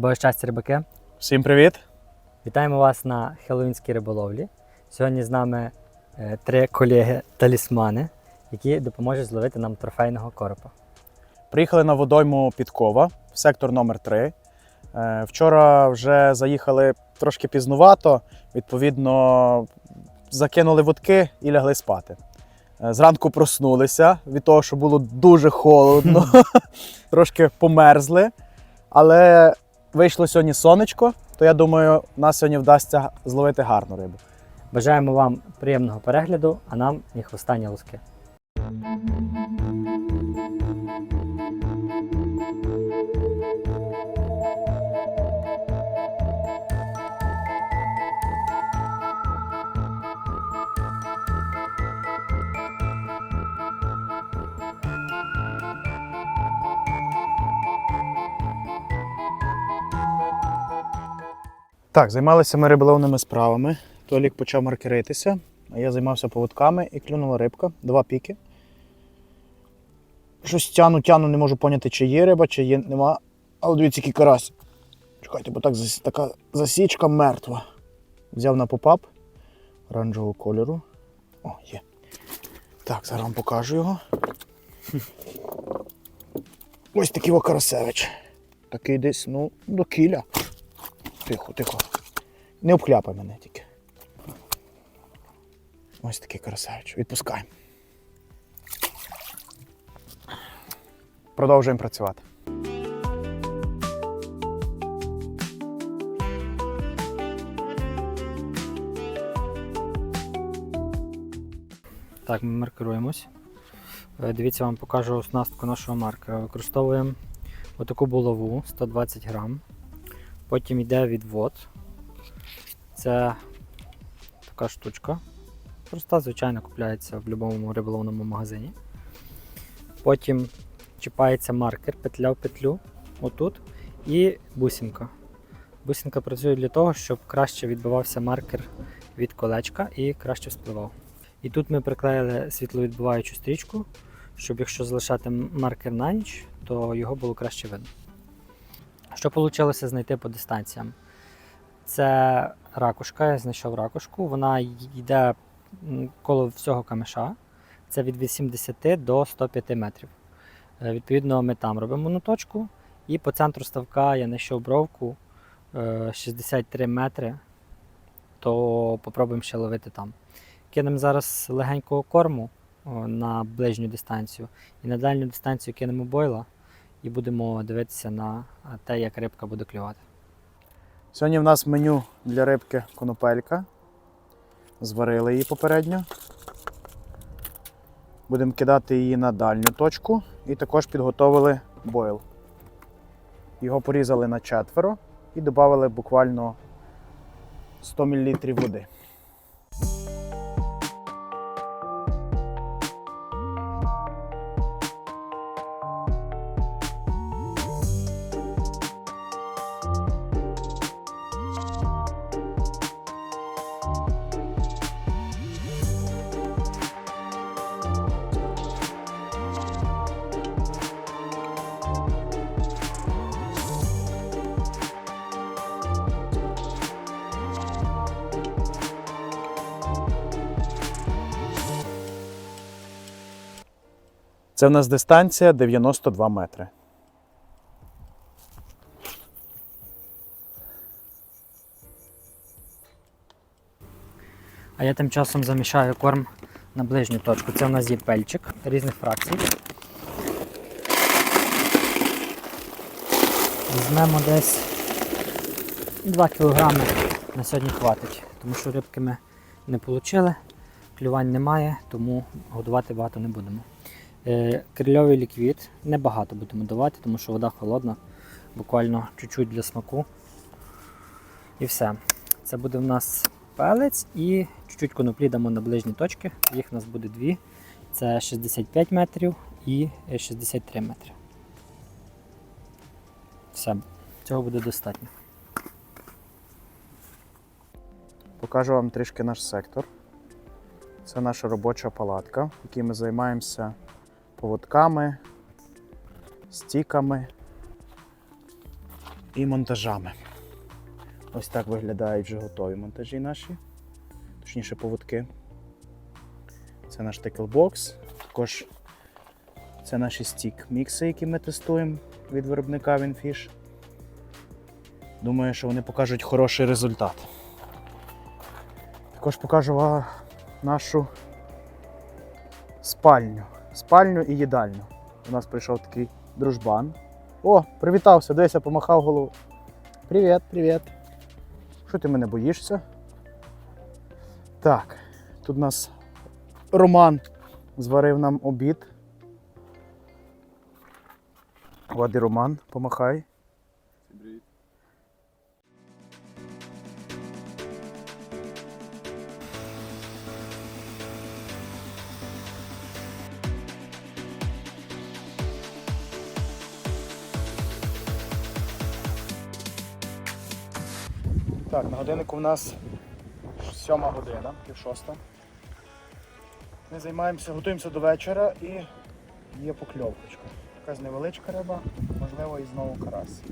Де щастя, рибаки. Всім привіт! Вітаємо вас на хеллоуінській риболовлі. Сьогодні з нами е, три колеги-талісмани, які допоможуть зловити нам трофейного коропа. Приїхали на водойму Підкова, сектор номер 3 Е, Вчора вже заїхали трошки пізнувато, відповідно, закинули вудки і лягли спати. Е, Зранку проснулися від того, що було дуже холодно, трошки померзли. Але вийшло сьогодні сонечко, то я думаю, нас сьогодні вдасться зловити гарну рибу. Бажаємо вам приємного перегляду, а нам їх останні луски. Так, займалися ми риболовними справами. Толік почав маркеритися, а я займався поводками і клюнула рибка, два піки. Щось тяну, тяну, не можу поняти, чи є риба, чи є, нема. Але дивіться, який карась. Чекайте, бо так така засічка мертва. Взяв на попап оранжевого кольору. О, є. Так, зараз вам покажу його. Ось такий о карасевич. Такий десь, ну, до кіля. Тихо, тихо. Не обхляпай мене тільки. Ось такий красавич. Відпускаємо. Продовжуємо працювати. Так, ми маркируємось. Е, Дивіться, вам покажу оснастку нашого маркера. Використовуємо отаку булаву 120 грам. Потім йде відвод. Це така штучка. Проста, звичайно, купляється в будь-якому риболовному магазині. Потім чіпається маркер, петля в петлю, отут, і бусинка. Бусинка працює для того, щоб краще відбивався маркер від колечка і краще спливав. І тут ми приклеїли світловідбиваючу стрічку, щоб якщо залишати маркер на ніч, то його було краще видно. Що вийшло знайти по дистанціям? Це ракушка, я знайшов ракушку, вона йде коло всього камеша. Це від 80 до 105 метрів. Е, Відповідно, ми там робимо ноточку, і по центру ставка я знайшов бровку е, 63 метри, то попробуємо ще ловити там. Кинемо зараз легенького корму на ближню дистанцію, і на дальню дистанцію кинемо бойла і будемо дивитися на те, як рибка буде клювати. Сьогодні в нас меню для рибки конопелька. Зварили її попередньо. Будемо кидати її на дальню точку і також підготовили бойл. Його порізали на четверо і додали буквально 100 мл води. Це в нас дистанція 92 метри. А я тим часом замішаю корм на ближню точку. Це у нас є пельчик різних фракцій. Візьмемо десь 2 кг на сьогодні хватить, тому що рибки ми не отримали, клювань немає, тому годувати багато не будемо. Е, крильовий ліквід небагато будемо давати, тому що вода холодна, буквально чуть-чуть для смаку. І все. Це буде в нас пелець і чуть-чуть коноплі дамо на ближні точки. Їх у нас буде дві. Це 65 метрів і 63 метри. Все, цього буде достатньо. Покажу вам трішки наш сектор. Це наша робоча палатка, в якій ми займаємося поводками, стіками, і монтажами. Ось так виглядають вже готові монтажі наші, точніше поводки. Це наш теклбокс. Також це наші стік-мікси, які ми тестуємо від виробника Winfish. Думаю, що вони покажуть хороший результат. Також покажу вам нашу спальню. Спальню і їдальню. У нас прийшов такий дружбан. О, привітався, дивися, помахав голову. Привіт, привіт. Що ти мене боїшся? Так, тут у нас Роман зварив нам обід. Води Роман, помахай. Так, на годиннику в нас сьома година, пів шоста. Ми займаємося, готуємося до вечора і є покльовочка. Якась невеличка риба, можливо, і знову карась.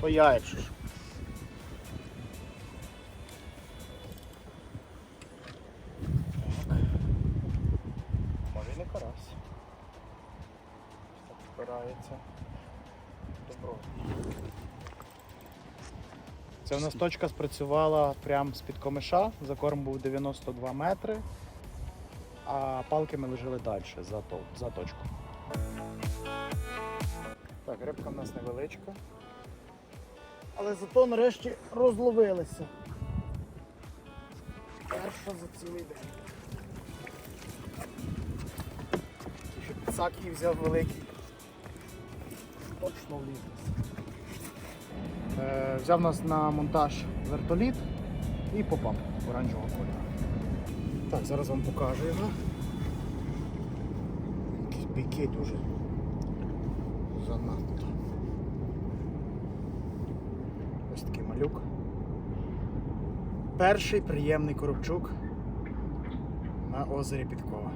То я, якщо Це в нас точка спрацювала прямо з-під комиша. Закорм був 92 метри, а палки ми лежали далі за, то, за точку. Так, рибка в нас невеличка. Але зато нарешті розловилися. Перша за цілий день. Ще підсак її взяв великий. Точно вліз. Е, взяв нас на монтаж вертоліт і попав оранжевого кольору. Так, зараз вам покажу його. Якісь біки дуже занадто. Ось такий малюк. Перший приємний коробчук на озері Підкова.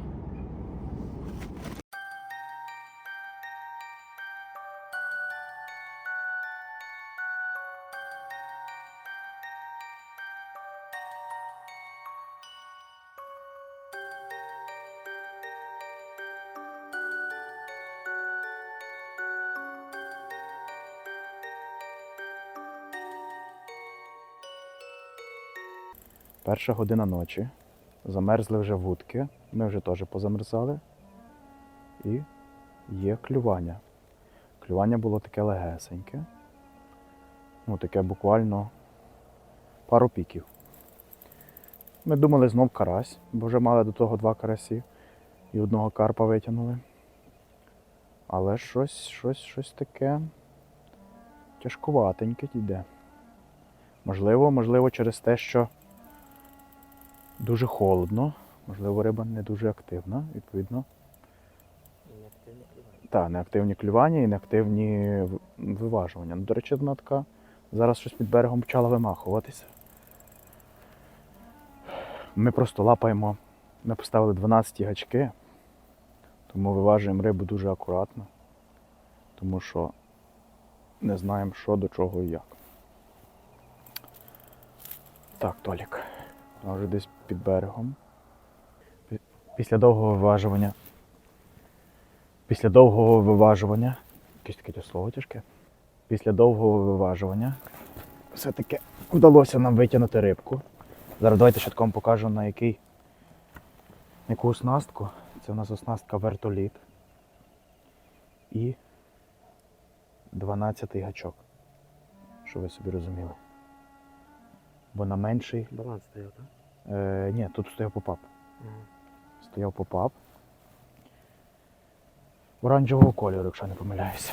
Перша година ночі. Замерзли вже вудки. Ми вже теж позамерзали. І є клювання. Клювання було таке легесеньке. Ну, таке буквально пару піків. Ми думали знов карась, бо вже мали до того два карасі і одного карпа витягнули. Але щось, щось, щось таке тяжкуватеньке йде. Можливо, можливо, через те, що дуже холодно, можливо, риба не дуже активна, відповідно. Так, неактивні клювання і неактивні виважування. Ну, до речі, вона така зараз щось під берегом почала вимахуватися. Ми просто лапаємо, ми поставили 12 гачки, тому виважуємо рибу дуже акуратно, тому що не знаємо, що до чого і як. Так, Толік. Вона вже десь під берегом. Після довгого виважування. Після довгого виважування. Якесь таке слово тяжке. Після довгого виважування все-таки вдалося нам витягнути рибку. Зараз давайте швидко вам покажу на який яку оснастку. Це у нас оснастка вертоліт. І 12 гачок. Щоб ви собі розуміли. Бо на менший Баланс стояв, так? Е, ні, тут стояв попап. Стояв попап. Оранжевого кольору, якщо не помиляюся.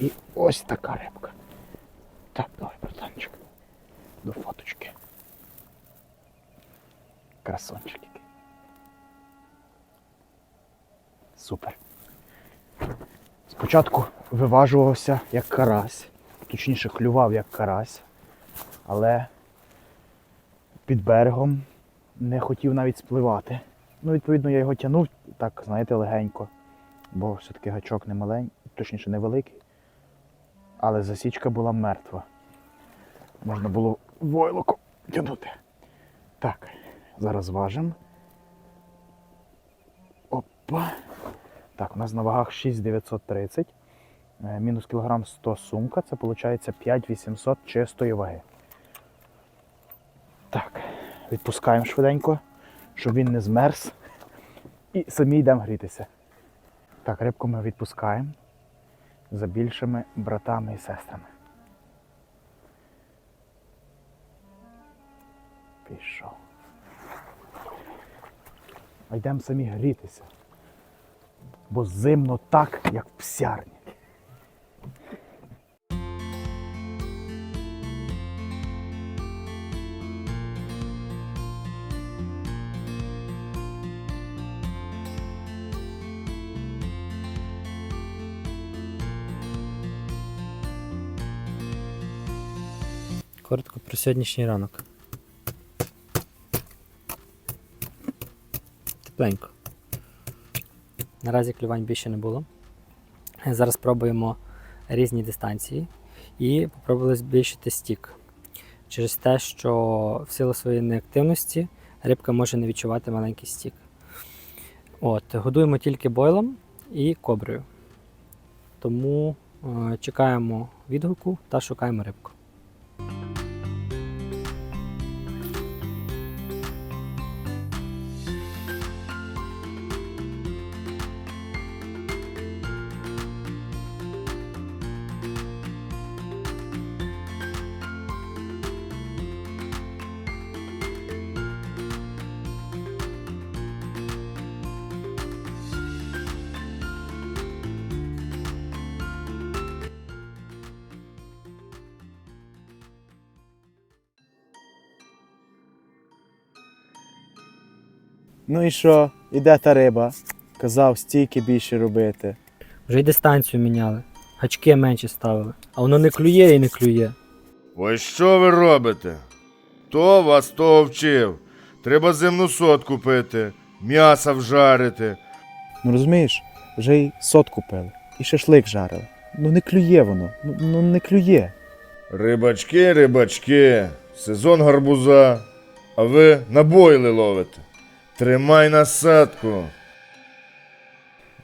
І ось така рибка. Так, давай, братанчик. До фоточки. Красончик який. Супер. Спочатку виважувався як карась, точніше клював як карась. але під берегом не хотів навіть спливати. Ну, відповідно, я його тягнув так, знаєте, легенько, бо все-таки гачок не маленький, точніше невеликий. Але засічка була мертва. Можна було войлоком тягнути. Так, зараз важимо. Опа. Так, у нас на вагах 6,930. Е, Мінус кілограм 100 сумка. Це виходить 5800 чистої ваги. Так, відпускаємо швиденько, щоб він не змерз. І самі йдемо грітися. Так, рибку ми відпускаємо за більшими братами і сестрами. Пішов. А йдемо самі грітися. Бо зимно так, як в псярні. Коротко про сьогоднішній ранок. Тепленько. Наразі клювань більше не було. Зараз пробуємо різні дистанції і попробували збільшити стік. Через те, що в силу своєї неактивності рибка може не відчувати маленький стік. От, годуємо тільки бойлом і коброю. Тому е, чекаємо відгуку та шукаємо рибку. Ну і що? Іде та риба. Казав, стійки більше робити. Вже й дистанцію міняли, гачки менше ставили, а воно не клює і не клює. Ось що ви робите? Хто вас того вчив? Треба земну сотку пити, м'яса вжарити. Ну розумієш, вже й сот купили, і шашлик жарили. Ну не клює воно, ну, ну не клює. Рибачки, рибачки, сезон гарбуза, а ви набойли ловите. Тримай насадку.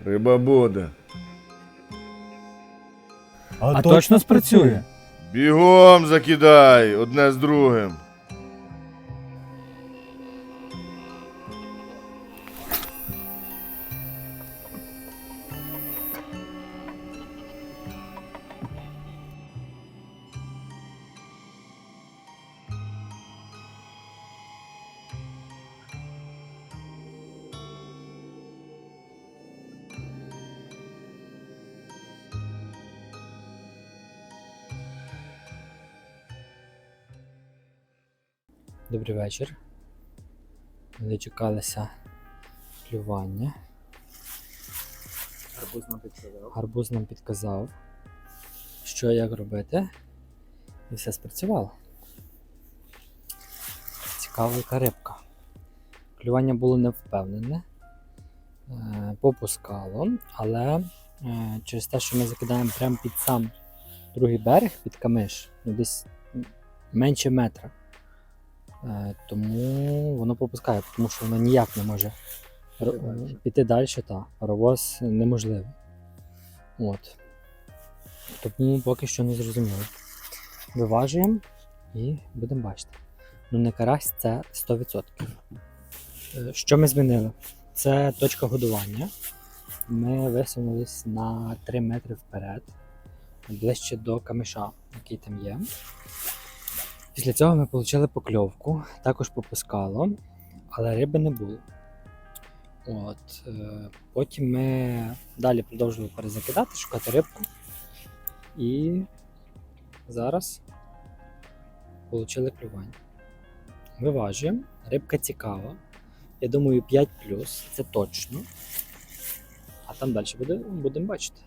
Риба буде. А точно спрацює? Бігом закидай одне з другим. Вечір. Дочекалися клювання. Гарбуз нам підказав. Гарбуз нам підказав, що як робити. І все спрацювало. Цікава рибка. Клювання було невпевнене, е, попускало, але е, через те, що ми закидаємо прямо під сам другий берег, під камиш, ну десь менше метра. Е, Тому воно попускає, тому що воно ніяк не може Піти ро- піти далі, та паровоз неможливий. От. Тому поки що не зрозуміло. Виважуємо і будемо бачити. Ну, не карась це 100%. Е, Що ми змінили? Це точка годування. Ми висунулись на 3 метри вперед, ближче до камиша, який там є. Після цього ми отримали покльовку, також попускало, але риби не було. От, е, потім ми далі продовжували перезакидати, шукати рибку. І зараз отримали клювання. Виважуємо. Рибка цікава. Я думаю, 5 це точно. А там далі буде, будемо бачити.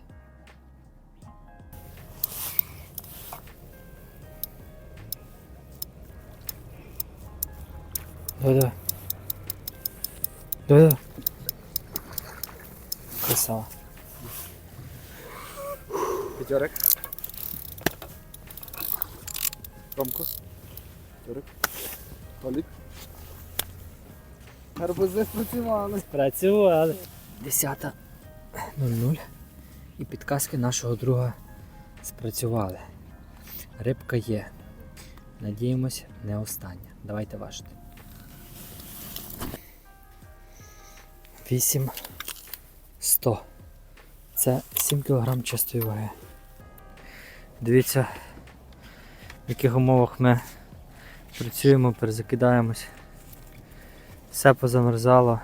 Давай, давай. Давай, давай. Красава. П'ятерик. Ромко. П'ятерик. Толік. Гарбузи спрацювали. Працювали. 10.00. І підказки нашого друга спрацювали. Рибка є. Надіємось, не остання. Давайте важити. 8 100. Це 7 кг чистої ваги. Дивіться, в яких умовах ми працюємо, перезакидаємось. Все позамерзало.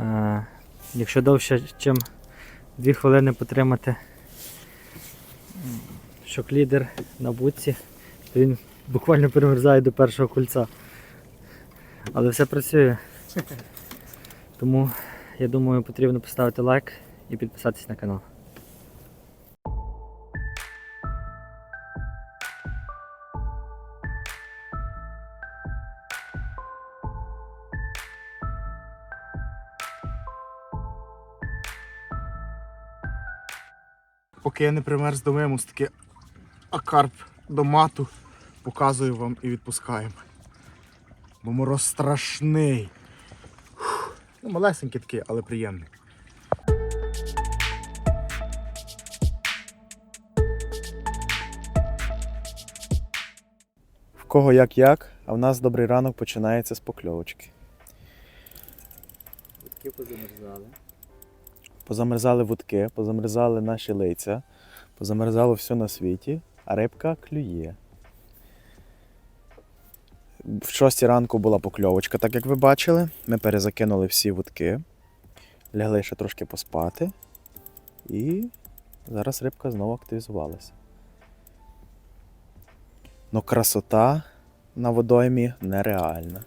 Е, якщо довше, ніж 2 хвилини потримати шок-лідер на будці, то він буквально перемерзає до першого кульця. Але все працює. Тому я думаю, потрібно поставити лайк і підписатись на канал. Поки я не примерз до мимус, таки акарп до мату показую вам і відпускаємо. Бо мороз страшний. Ну, малесенький такий, але приємний. В кого як як, а в нас добрий ранок починається з покльовочки. Такі позамерзали. Позамерзали вудки, позамерзали наші лиця, позамерзало все на світі, а рибка клює. В 6 ранку була покльовочка, так як ви бачили. Ми перезакинули всі вудки, лягли ще трошки поспати. І зараз рибка знову активізувалася. Ну, красота на водоймі нереальна.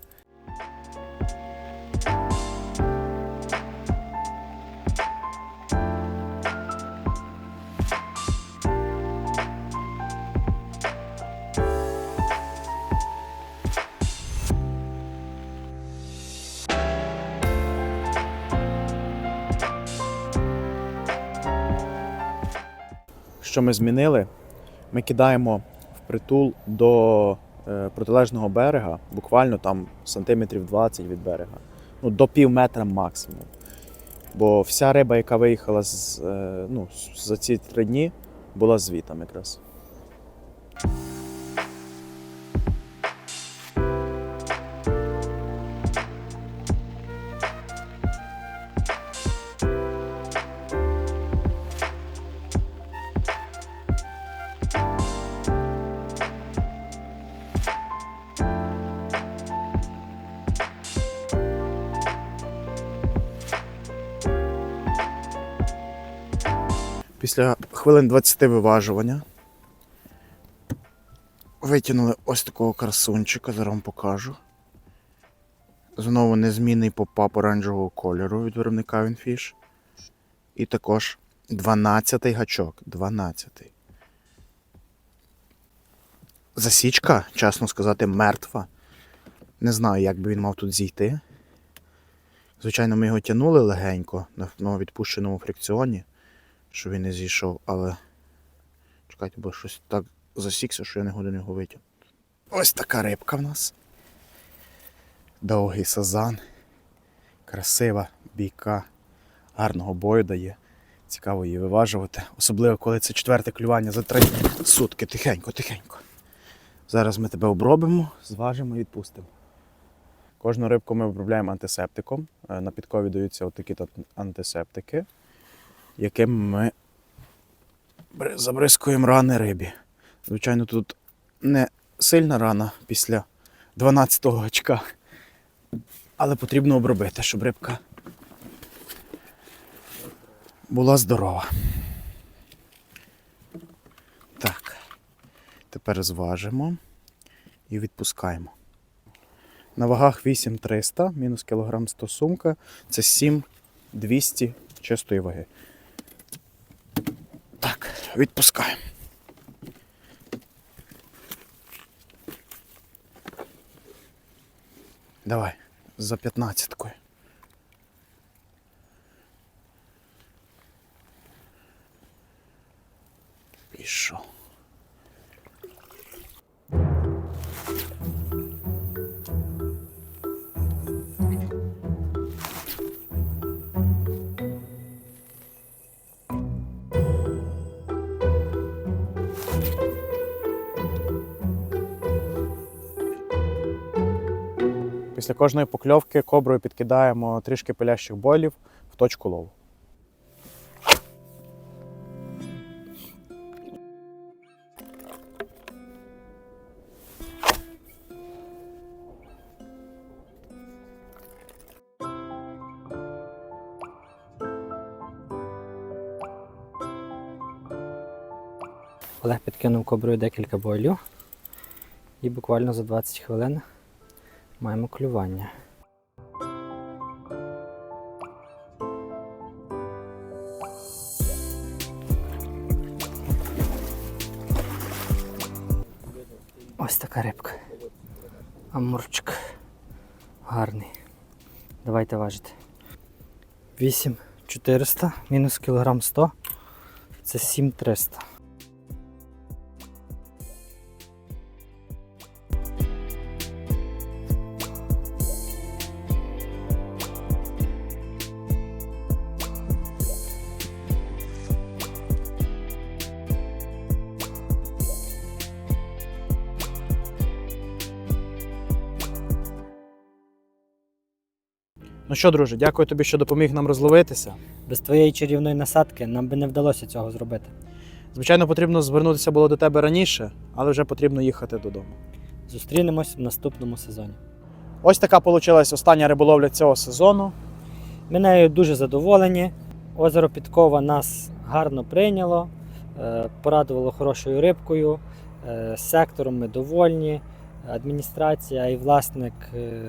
Що ми змінили? Ми кидаємо впритул до е, протилежного берега, буквально там сантиметрів 20 від берега. Ну, до пів метра максимум. Бо вся риба, яка виїхала з, е, ну, за ці три дні, була звітом якраз. Хвилин 20 виважування витягнули ось такого красунчика, зараз вам покажу. Знову незмінний попап оранжевого кольору від виробника Winfish. І також 12-й гачок. 12-й. Засічка, чесно сказати, мертва. Не знаю, як би він мав тут зійти. Звичайно, ми його тягнули легенько на відпущеному фрикціоні щоб він не зійшов, але чекайте, бо щось так засікся, що я не годин його витягнути. Ось така рибка в нас. Довгий сазан. Красива бійка. Гарного бою дає. Цікаво її виважувати. Особливо, коли це четверте клювання за три сутки. Тихенько, тихенько. Зараз ми тебе обробимо, зважимо і відпустимо. Кожну рибку ми обробляємо антисептиком. Е, На підкові даються отакі антисептики яким ми забризкуємо рани рибі. Звичайно, тут не сильна рана після 12-го очка, але потрібно обробити, щоб рибка була здорова. Так, тепер зважимо і відпускаємо. На вагах 8300, мінус кілограм 100 сумка, це 7200 чистої ваги. Так, відпускаємо. Давай, за п'ятнадцяткою. Пішов. Після кожної покльовки коброю підкидаємо трішки пилящих бойлів в точку лову. Олег підкинув коброю декілька бойлів. І буквально за 20 хвилин маємо клювання. Ось така рибка. Амурчик. Гарний. Давайте важити. 8400 мінус кілограм 100. Це 7300. Ну що, друже, дякую тобі, що допоміг нам розловитися. Без твоєї чарівної насадки нам би не вдалося цього зробити. Звичайно, потрібно звернутися було до тебе раніше, але вже потрібно їхати додому. Зустрінемось в наступному сезоні. Ось така вийшла остання риболовля цього сезону. Ми нею дуже задоволені. Озеро Підкова нас гарно прийняло, е, порадувало хорошою рибкою. е, Сектором ми довольні. Адміністрація і власник е,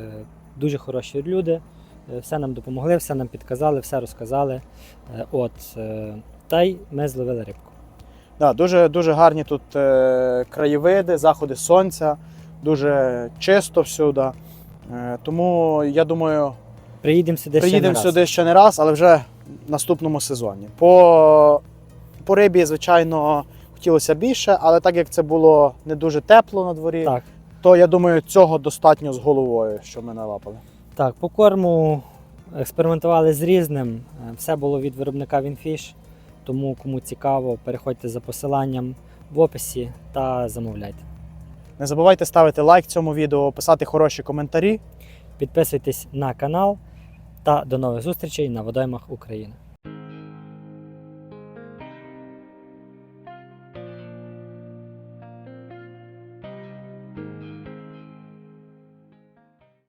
дуже хороші люди. Е, Все нам допомогли, все нам підказали, все розказали. Е, От, е, та й ми зловили рибку. Да, дуже, дуже гарні тут краєвиди, заходи сонця, дуже чисто всюди. Тому я думаю, Приїдемо сюди ще не приїдемо раз. ще не раз, але вже в наступному сезоні. По, по рибі, звичайно, хотілося більше, але так як це було не дуже тепло на дворі, Так. то я думаю, цього достатньо з головою, що ми налапали. Так, по корму експериментували з різним. Е, Все було від виробника Winfish. Тому кому цікаво, переходьте за посиланням в описі та замовляйте. Не забувайте ставити лайк цьому відео, писати хороші коментарі. Підписуйтесь на канал та до нових зустрічей на водоймах України.